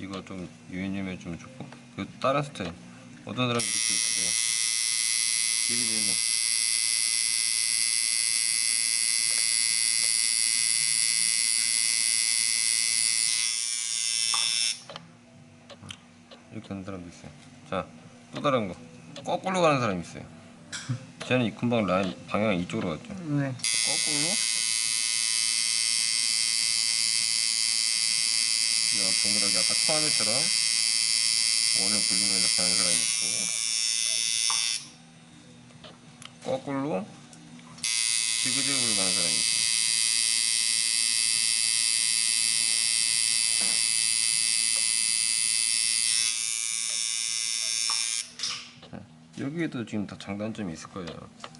이거 좀 유인 좀 좋고 그 다른 스타일. 어떤 사람이 이렇게 그래요? 디비디는 이렇게 하는 사람도 있어요. 자또 다른 거. 거꾸로 가는 사람이 있어요. 쟤는 이 금방 라인 방향이 이쪽으로 갔죠? 네. 거꾸로 야, 동그랗게 아까 처음에처럼 원을 굴리면서 가는 사람이 있고 거꾸로 지그재그로 가는 사람이 자, 여기에도 지금 다 장단점이 있을 거예요.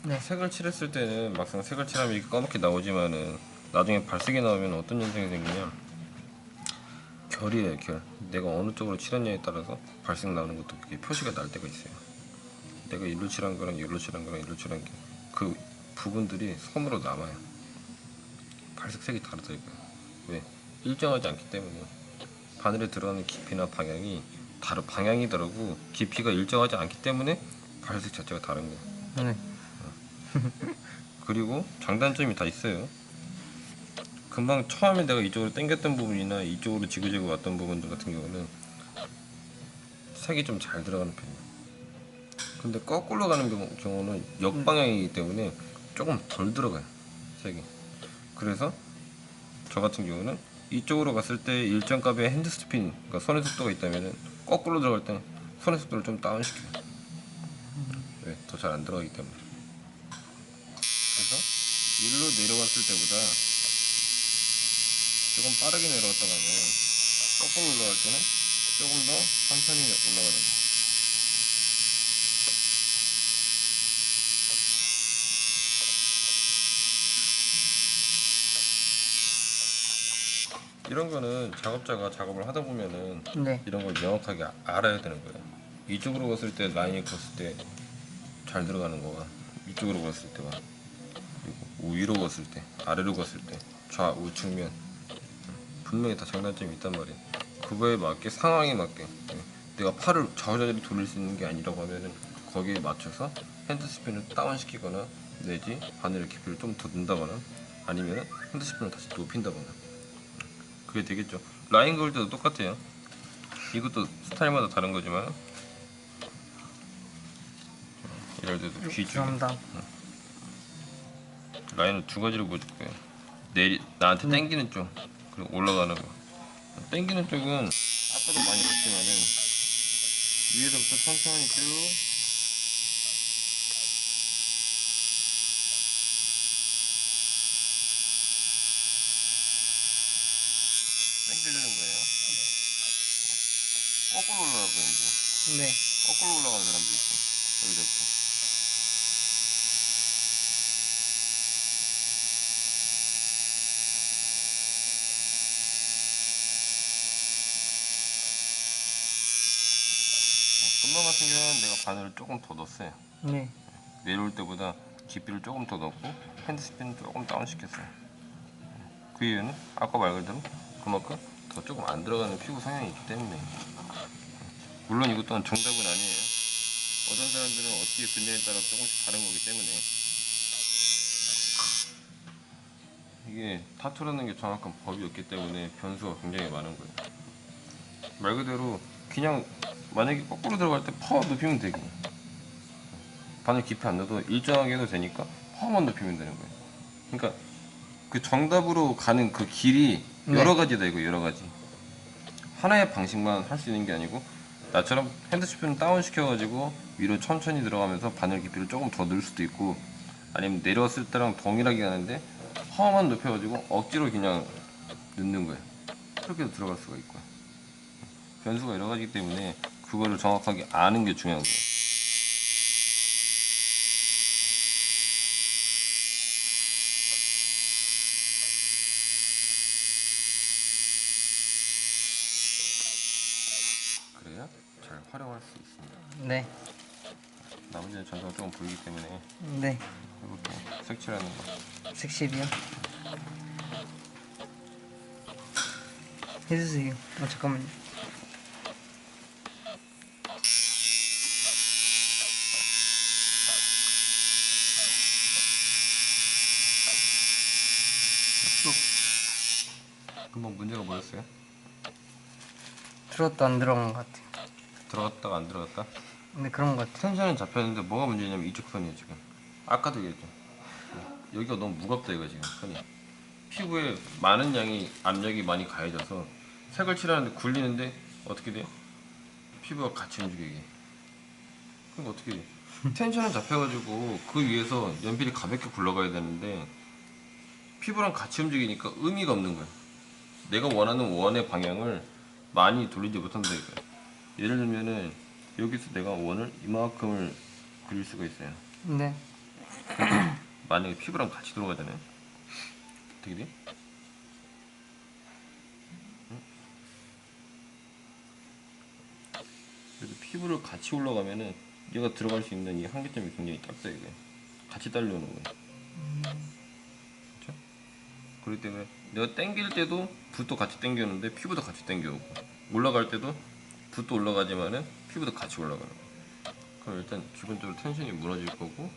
네. 색을 칠했을 때는 막상 색을 칠하면 이렇게 검게 나오지만은 나중에 발색이 나오면 어떤 현상이 생기냐 결이에요 결 내가 어느 쪽으로 칠했냐에 따라서 발색 나오는 것도 그게 표시가 날 때가 있어요. 내가 일로 칠한 거랑 일로 칠한 거랑 일로 칠한 게 그 부분들이 선으로 남아요. 발색 색이 다르다 이거야 왜? 일정하지 않기 때문에. 바늘에 들어가는 깊이나 방향이 다르 방향이 다르고. 깊이가 일정하지 않기 때문에 발색 자체가 다른 거예요. 네. 그리고 장단점이 다 있어요. 금방 처음에 내가 이쪽으로 당겼던 부분이나 이쪽으로 지그재그 왔던 부분들 같은 경우는 색이 좀 잘 들어가는 편이에요. 근데 거꾸로 가는 경우, 경우는 역방향이기 때문에 조금 덜 들어가요. 색이. 그래서 저 같은 경우는 이쪽으로 갔을 때 일정 값의 핸드 스피인, 그러니까 손의 속도가 있다면은 거꾸로 들어갈 때는 손의 속도를 좀 다운시켜요. 왜? 더 잘 안 들어가기 때문에. 그래서 일로 내려갔을 때보다 조금 빠르게 내려갔다 가면 거꾸로 올라갈 때는 조금 더 천천히 올라가는 거. 이런 거는 작업자가 작업을 하다 보면은 네. 이런 걸 명확하게 아- 알아야 되는 거예요. 이쪽으로 갔을 때 라인이 걷을 때 잘 들어가는 거가 이쪽으로 갔을 때와 그리고 위로 갔을 때 아래로 갔을 때 좌우 측면 분명히 다 장단점이 있단 말이에요. 그거에 맞게 상황에 맞게 예. 내가 팔을 좌우자리로 돌릴 수 있는 게 아니라고 하면은 거기에 맞춰서 핸드 스핀을 다운시키거나 내지 바늘의 깊이를 좀더 넣는다거나 아니면 핸드 스핀을 다시 높인다거나 그게 되겠죠. 라인 그을 때도 똑같아요. 이것도 스타일마다 다른 거지만 이럴 때도 귀 쪽에 감사합니다. 라인을 두 가지로 보여줄 거예요. 내리 나한테 당기는 쪽 그리고 올라가는 거. 당기는 쪽은 아까도 많이 봤지만은 위에서부터 천천히 쭉 당겨주는 거예요. 거꾸로 올라가고 이제 네. 거꾸로 올라가는 사람도 있고 여기서부터. 끝만 같은 경우는 내가 바늘을 조금 더 넣었어요. 네. 내려올 때보다 깊이를 조금 더 넣고 핸드 스핀 조금 다운 시켰어요. 그 이유는 아까 말 그대로 그만큼 더 조금 안 들어가는 피부 성향이 있기 때문에 물론 이것 또한 정답은 아니에요. 어떤 사람들은 어떻게 긋냐에 따라 조금씩 다른 거기 때문에 이게 타투라는 게 정확한 법이 없기 때문에 변수가 굉장히 많은 거예요. 말 그대로 그냥 만약에 거꾸로 들어갈 때 파워 높이면 되고 바늘 깊이 안 넣어도 일정하게 해도 되니까 파워만 높이면 되는 거예요. 그러니까 그 정답으로 가는 그 길이 네. 여러 가지다 이거 여러 가지. 하나의 방식만 할 수 있는 게 아니고 나처럼 핸드 스피는 다운 시켜가지고 위로 천천히 들어가면서 바늘 깊이를 조금 더 넣을 수도 있고 아니면 내려왔을 때랑 동일하게 가는데 파워만 높여가지고 억지로 그냥 넣는 거예요. 그렇게도 들어갈 수가 있고요. 변수가 여러 가지이기 때문에 그거를 정확하게 아는 게 중요한 거예요. 그래야 잘 활용할 수 있습니다. 네. 나머지는 전사가 조금 보이기 때문에 네. 해볼게요. 색칠하는 거. 색십이요. 해주세요. 어 잠깐만요. 금방 문제가 뭐였어요? 들어갔다 안 들어간 것 같아요. 들어갔다가 안 들어갔다? 근데 그런 것 같아요. 텐션은 잡혔는데 뭐가 문제냐면 이쪽 선이에요 지금 아까도 얘기했죠 여기가 너무 무겁다 이거 지금 선이 피부에 많은 양이 압력이 많이 가해져서 색을 칠하는데 굴리는데 어떻게 돼요? 피부가 같이 움직여 이게 그럼 어떻게 돼? 텐션은 잡혀가지고 그 위에서 연필이 가볍게 굴러가야 되는데 피부랑 같이 움직이니까 의미가 없는 거야 내가 원하는 원의 방향을 많이 돌리지 못한다 이거야 예를 들면은 여기서 내가 원을 이만큼을 그릴 수가 있어요 네. 만약에 피부랑 같이 들어가잖아요 어떻게 돼? 응? 그래서 피부를 같이 올라가면은 얘가 들어갈 수 있는 이 한계점이 굉장히 이게 같이 딸려오는 거예요 그렇죠? 그렇기 때문에 내가 당길 때도 붓도 같이 당겨오는데 피부도 같이 당겨오고 올라갈 때도 붓도 올라가지만은 피부도 같이 올라가는 거예요 그럼 일단 기본적으로 텐션이 무너질 거고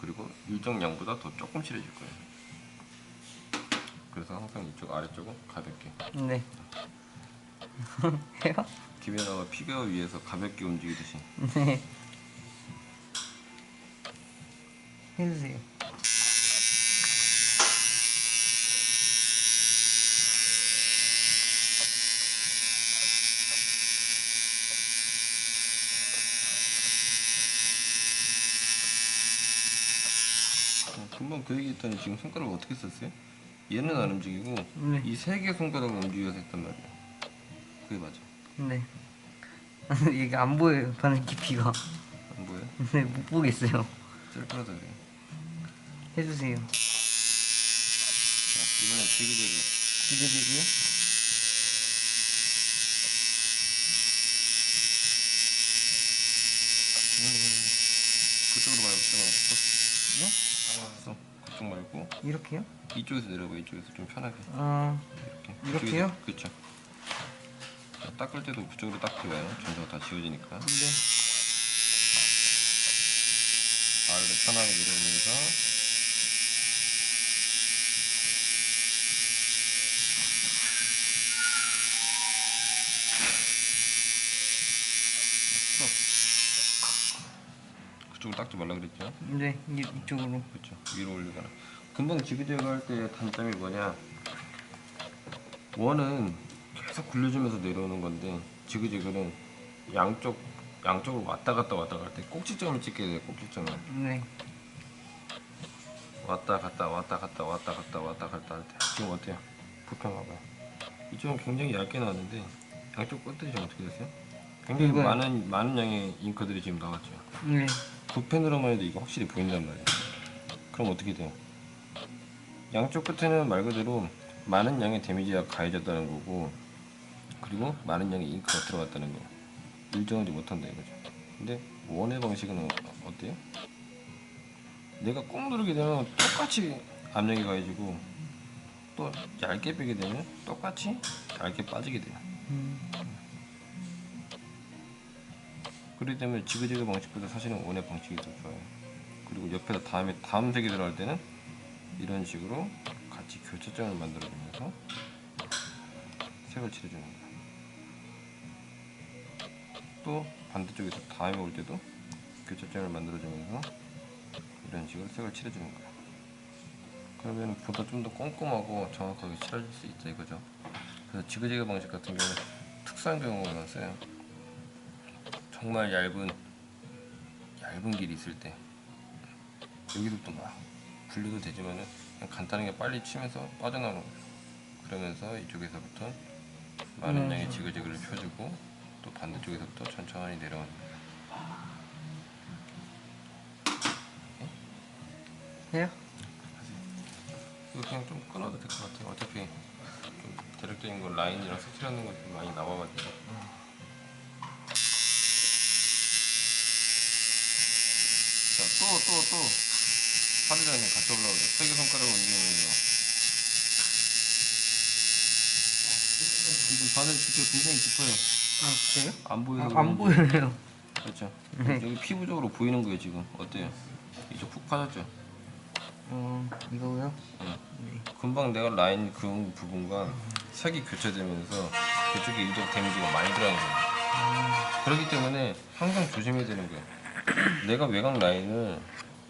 그리고 일정 양보다 더 조금 칠해질 거예요. 그래서 항상 이쪽 아래쪽은 가볍게 네. 해요? 기메라가 피규어 위에서 가볍게 움직이듯이 네. 해주세요. 어, 금방 그 얘기했더니 지금 손가락을 어떻게 썼어요? 얘는 안 움직이고 네. 이 세 개 손가락을 움직여서 했단 말이야. 그게 맞아. 네. 이게 안 보여요. 바늘 깊이가. 안 보여? 네, 못 보겠어요. 셀프라서 그래. 해주세요. 자 이번엔 지그재그. 지그재그요? 음, 그쪽으로 말고 그쪽 네? 그쪽 말고 이렇게요? 이쪽에서 내려봐. 이쪽에서 좀 편하게. 아, 이렇게. 이렇게요? 그렇죠. 닦을 때도 그쪽으로 닦여요. 전체가 다 지워지니까. 네. 아래로 편하게 내려오면서 스톱. 그쪽으로 닦지 말라 그랬죠? 네, 이, 이쪽으로. 그렇죠. 위로 올리거나. 금방 지그재그 할때 단점이 뭐냐? 원은 계속 굴려주면서 내려오는 건데 지그재그는 양쪽 양쪽으로 왔다 갔다 왔다 갈 때 꼭지점을 찍게 돼요. 꼭지점을 네. 왔다 갔다 왔다 갔다 왔다 갔다 왔다 갔다 할 때 지금 어때요? 불편하고요. 이쪽은 굉장히 얇게 나왔는데 양쪽 끝들이 지금 어떻게 됐어요? 굉장히 이거요? 많은 많은 양의 잉크들이 지금 나왔죠. 네. 붓펜으로만 해도 이거 확실히 보인단 말이에요. 그럼 어떻게 돼요? 양쪽 끝에는 말 그대로 많은 양의 데미지가 가해졌다는 거고 그리고 많은 양의 잉크가 들어갔다는 거 일정하지 못한다 이거죠. 근데 원의 방식은 어- 어때요? 내가 꾹 누르게 되면 똑같이 압력이 가해지고 또 얇게 빼게 되면 똑같이 얇게 빠지게 돼요. 음, 그렇기 때문에 지그재그 방식보다 사실은 원의 방식이 더 좋아요. 그리고 옆에다 다음에 다음 색이 들어갈 때는 이런 식으로 같이 교차점을 만들어주면서 색을 칠해주는 거예요. 또 반대쪽에서 다음에 올 때도 교차점을 만들어주면서 이런 식으로 색을 칠해주는 거예요. 그러면 보다 좀 더 꼼꼼하고 정확하게 칠해줄 수 있다 이거죠. 그래서 지그재그 방식 같은 경우는 특수한 경우만 써요. 정말 얇은 얇은 길이 있을 때 여기서부터 막 굴려도 되지만은 그냥 간단하게 빨리 치면서 빠져나오는 거죠. 그러면서 이쪽에서부터 많은 음. 양의 지그재그를 펴주고 또 반대쪽에서부터 천천히 내려오는 거예요. 해요? 이거 그냥 좀 끊어도 될 것 같아요. 어차피 좀 대략적인 거 라인이랑 색칠하는 것도 많이 나와가지고. 또, 또, 또. 그냥 같이 올라오죠. 세개 손가락을 움직이면서. 지금 바늘 진짜 굉장히 깊어요. 아, 그래요? 안 보여요. 아, 안 보여요. 그렇죠. 네. 여기 피부적으로 보이는 거예요, 지금. 어때요? 이쪽 푹 파졌죠? 어 이거요? 응. 네. 금방 내가 라인 그 부분과 색이 교체되면서 그쪽에 이적 데미지가 많이 들어가는 거야. 그렇기 때문에 항상 조심해야 되는 거야. 내가 외곽 라인을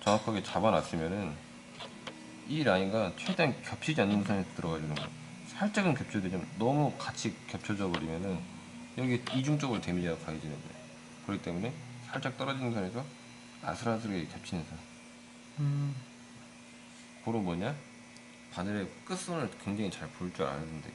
정확하게 잡아놨으면은 이 라인과 최대한 겹치지 않는 선에서 들어가야 되는 거야. 살짝은 겹쳐도 되지만 너무 같이 겹쳐져 버리면은 여기 이중적으로 데미지가 가해지는 거야. 그렇기 때문에 살짝 떨어지는 선에서 아슬아슬하게 겹치는 선. 음. 고로 뭐냐? 바늘의 끝선을 굉장히 잘 볼 줄 아는데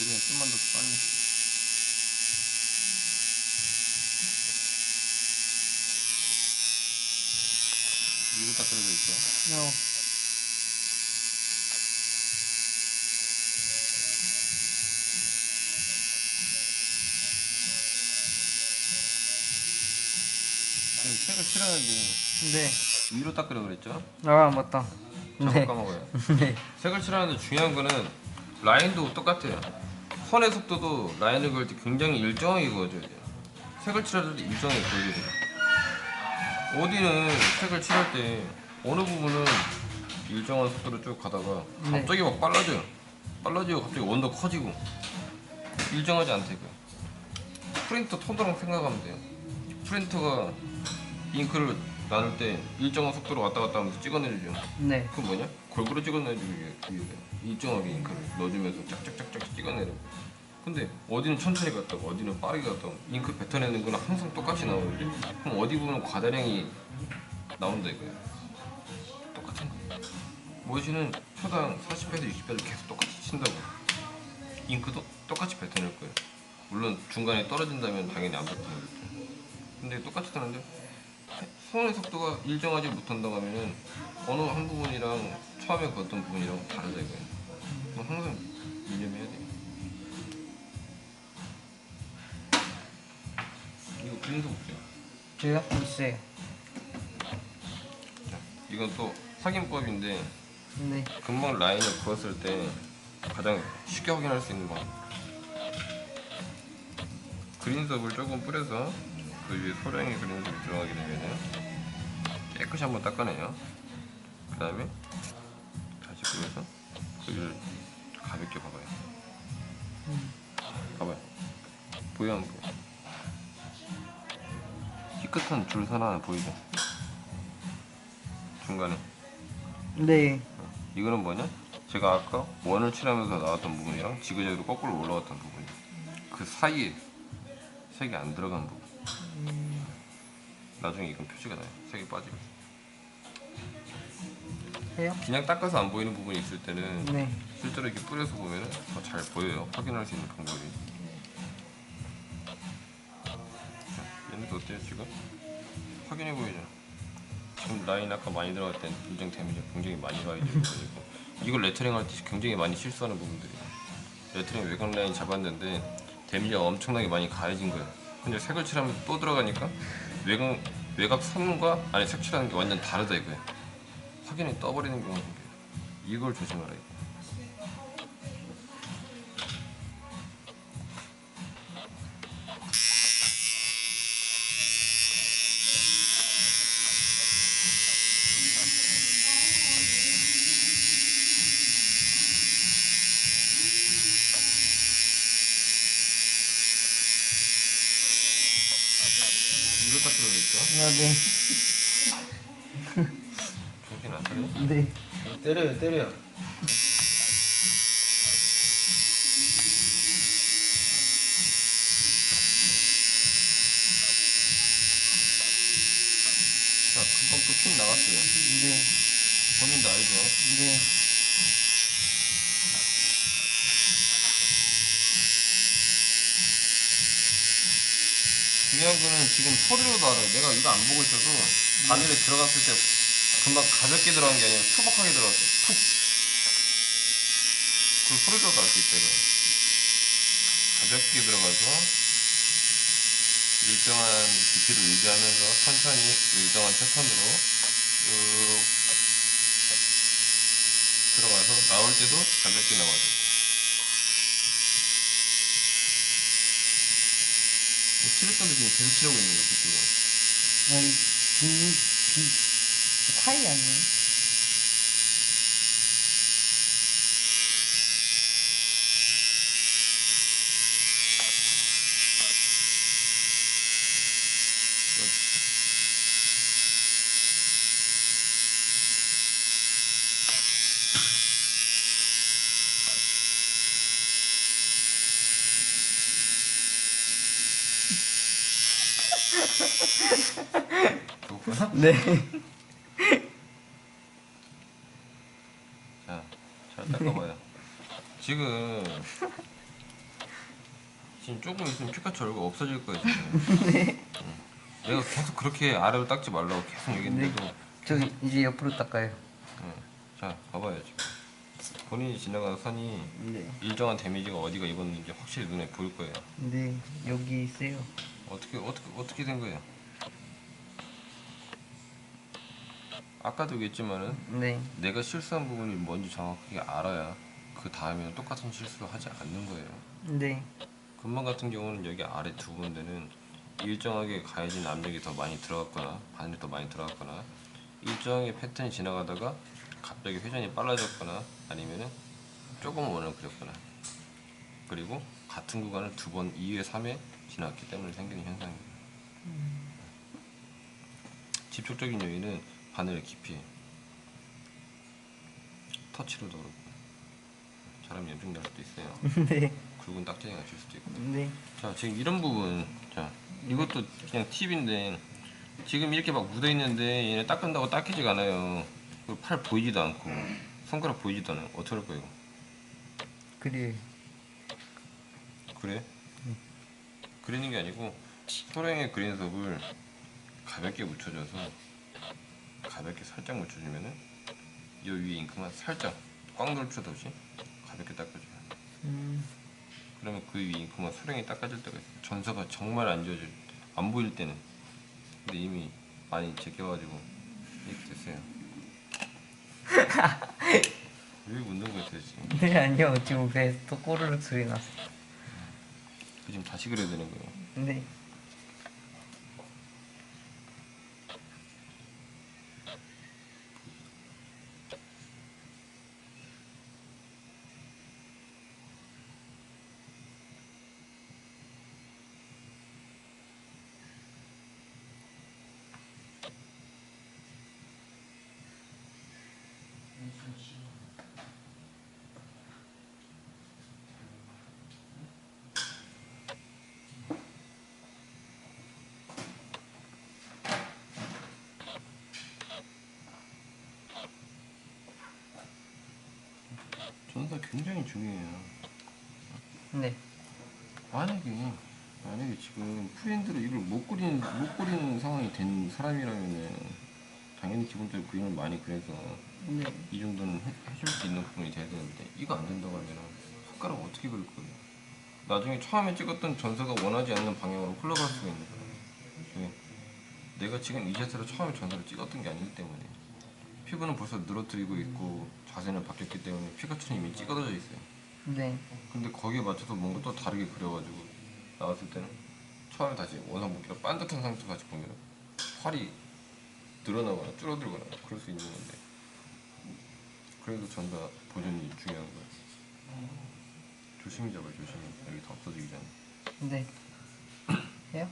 느려 좀만 더 빨리 위로 있어 어. 지금 색을 칠하는데 네. 위로 닦으라 그랬죠? 아 맞다. 잠깐 네. 까먹어요 네. 색을 칠하는데 중요한 거는 라인도 똑같아요. 선의 속도도 라인을 그을 때 굉장히 일정하게 그어줘야 돼요. 색을 칠할 때 일정하게 그어줘야 돼요. 어디는 색을 칠할 때 어느 부분은 일정한 속도로 쭉 가다가 네. 갑자기 막 빨라져요. 빨라지고 갑자기 원도 커지고 일정하지 않다고요. 프린터 톤도랑 생각하면 돼요. 프린터가 잉크를 나눌 때 일정한 속도로 왔다 갔다 하면서 찍어내주죠. 네. 그 뭐냐? 골고루 찍어내주기 위해 일정하게 잉크를 넣어주면서 짝짝짝짝 찍어내는 근데 어디는 천천히 갔다고 어디는 빠르게 갔다고 잉크 뱉어내는 건 항상 똑같이 나오는데 그럼 어디 보면 과다량이 나온다 이거야 똑같은 거 모시는 초당 40배에서 60배를 계속 똑같이 친다고 잉크도 똑같이 뱉어낼 거예요 물론 중간에 떨어진다면 당연히 안 뱉어내겠죠 근데 똑같이 타는데 손의 속도가 일정하지 못한다고 하면은 어느 한 부분이랑 처음에 걷던 부분이랑 다르다 이거예요. 그럼 항상 유념해야 돼. 이거 그림도 볼게요. 저요? 있어요. 자, 이건 또 확인법인데 네. 금방 라인을 그었을 때 가장 쉽게 확인할 수 있는 방법. 그린섭을 조금 뿌려서 그 위에 소량의 그린섭이 들어가게 되면은 깨끗이 한번 닦아내요. 그 다음에 다시 그 위를 가볍게 봐봐요. 봐봐요. 보여 안 보여? 희끗한 줄 하나 보이죠? 중간에. 네. 이거는 뭐냐? 제가 아까 원을 칠하면서 나왔던 부분이랑 지그재그로 거꾸로 올라갔던 부분 그 사이에 색이 안 들어간 부분 나중에 이건 표시가 나요 색이 빠지고 해요? 그냥 닦아서 안 보이는 부분이 있을 때는 네. 실제로 이렇게 뿌려서 보면 더 잘 보여요 확인할 수 있는 방법이 자, 얘네도 어때요 지금? 확인해 보이죠? 지금 라인 아까 많이 들어갈 땐 인정 데미지 굉장히 많이 가야 부분이고 이걸 레터링 할 때 굉장히 많이 실수하는 부분들이에요 레터링 외곽 라인 잡았는데 데미지가 엄청나게 많이 가해진 거예요 근데 색을 칠하면 또 들어가니까 외곽, 외곽 선과 아니 색 칠하는 게 완전 다르다 이거예요 확인이 떠버리는 경우가 생겨요 이걸 조심하라 이거 이거 딱 들어있죠? 아, 네. 정신 안 차려? 네. 때려요 때려 자 금방 또핀 나갔어요 네. 본인도 알죠? 네. 중요한 거는 지금 소리로도 알아요 내가 이거 안 보고 있어도 바늘에 들어갔을 때 금방 가볍게 들어간 게 아니라 투박하게 들어갔어 푹그 소리 들어도 알 수 있죠 가볍게 들어가서 일정한 깊이를 유지하면서 천천히 일정한 패턴으로 쭉 들어가서 나올 때도 가볍게 나와줘요 칠했던 느낌이 계속 칠하고 있는 거죠 지금 음, 음, 음. 타이? 그거구나 네. 자, 잘 닦아봐요. 지금 지금 조금 있으면 피카츄 얼굴 없어질 거예요 지금. 응. 내가 계속 그렇게 아래로 닦지 말라고 계속 얘기했는데도 저 이제 옆으로 닦아요. 응. 자, 봐봐요 지금. 본인이 지나가는 선이 네. 일정한 데미지가 어디가 입었는지 확실히 눈에 보일 거예요. 네, 여기 있어요. 어떻게 어떻게 어떻게 된 거예요? 아까도 얘기했지만은 네. 내가 실수한 부분이 뭔지 정확하게 알아야 그 다음에는 똑같은 실수를 하지 않는 거예요. 네. 금방 같은 경우는 여기 아래 두 군데는 일정하게 가해진 압력이 더 많이 들어갔거나 바늘이 더 많이 들어갔거나 일정하게 패턴이 지나가다가 갑자기 회전이 빨라졌거나 아니면은 조금 원을 그렸거나 그리고 같은 구간을 두 번 2회, 3회 지났기 때문에 생기는 현상입니다. 집중적인 요인은 바늘의 깊이, 터치로도 그렇고 사람이 염증 날 수도 있어요. 네. 굵은 딱지가 질 수도 있고. 네. 자 지금 이런 부분 자 이것도 그냥 팁인데 지금 이렇게 막 묻어 있는데 얘네 닦은다고 닦이지가 않아요 그리고 팔 보이지도 않고 손가락 보이지도 않아요 할 거예요 그래. 그래 그리는 게 아니고 소량의 그린섭을 가볍게 묻혀줘서 가볍게 살짝 묻혀주면은 이 위에 잉크만 살짝 꽉 눌쳐도 없이 가볍게 닦아줘요 음. 그러면 그 위에 잉크만 소량이 닦아질 때가 있어요. 전서가 정말 안 지워질 안 보일 때는 근데 이미 많이 제껴가지고 이렇게 됐어요. 왜 웃는 거야 도대체? 네, 아니요. 지금 배에서 또 꼬르륵 소리 났어. 그 지금 다시 그려야 되는 거예요. 네. 전서 굉장히 중요해요. 네. 만약에 만약에 지금 프렌드로 이걸 못 그리는 못 그리는 상황이 된 사람이라면은 당연히 기본적으로 그림을 많이 그려서 네. 이 정도는 해, 해줄 수 있는 부분이 돼야 되는데 이거 안 된다고 하면 손가락 어떻게 그릴 거예요? 나중에 처음에 찍었던 전서가 원하지 않는 방향으로 흘러갈 수가 있는 거예요. 왜? 내가 지금 이 자세로 처음에 전서를 찍었던 게 아니기 때문에 피부는 벌써 늘어뜨리고 있고 자세는 바뀌었기 때문에 피카츄는 이미 찌그러져 있어요. 네. 근데 거기에 맞춰서 뭔가 또 다르게 그려가지고 나왔을 때는 처음에 다시 원상 복귀가 반듯한 상태로 다시 보면 활이 늘어나거나 줄어들거나 그럴 수 있는 건데 그래도 전 다 보존이 중요한 거예요 조심히 잡아요 조심히 여기 다 없어지기 전에 네. 해요?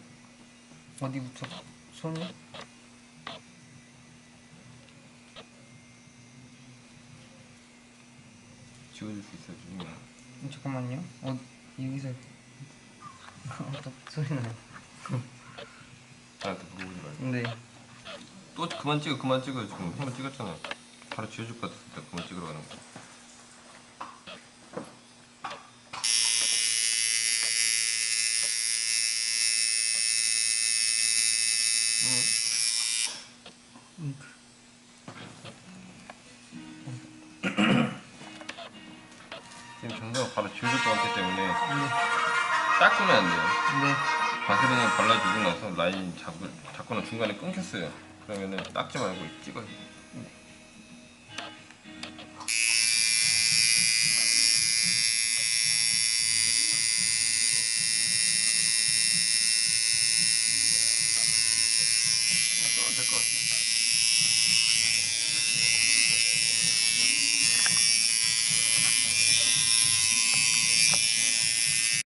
어디부터? 손이? 지워줄 수 있어요 조심히 음, 잠깐만요. 어, 여기서. 또 소리 나요. 나한테 물어보지 말고 네. 또 그만 찍어 그만 찍어 지금 한 번 찍었잖아 바로 지워줄 것 같았을 때 그만 찍으러 가는 거야 지금 전사가 바로 지워줄 것 같기 때문에 네. 닦으면 안 돼요 네. 바세린을 발라주고 나서 라인 잡을, 잡거나 중간에 끊겼어요. 그러면은 닦지 말고 찍어요.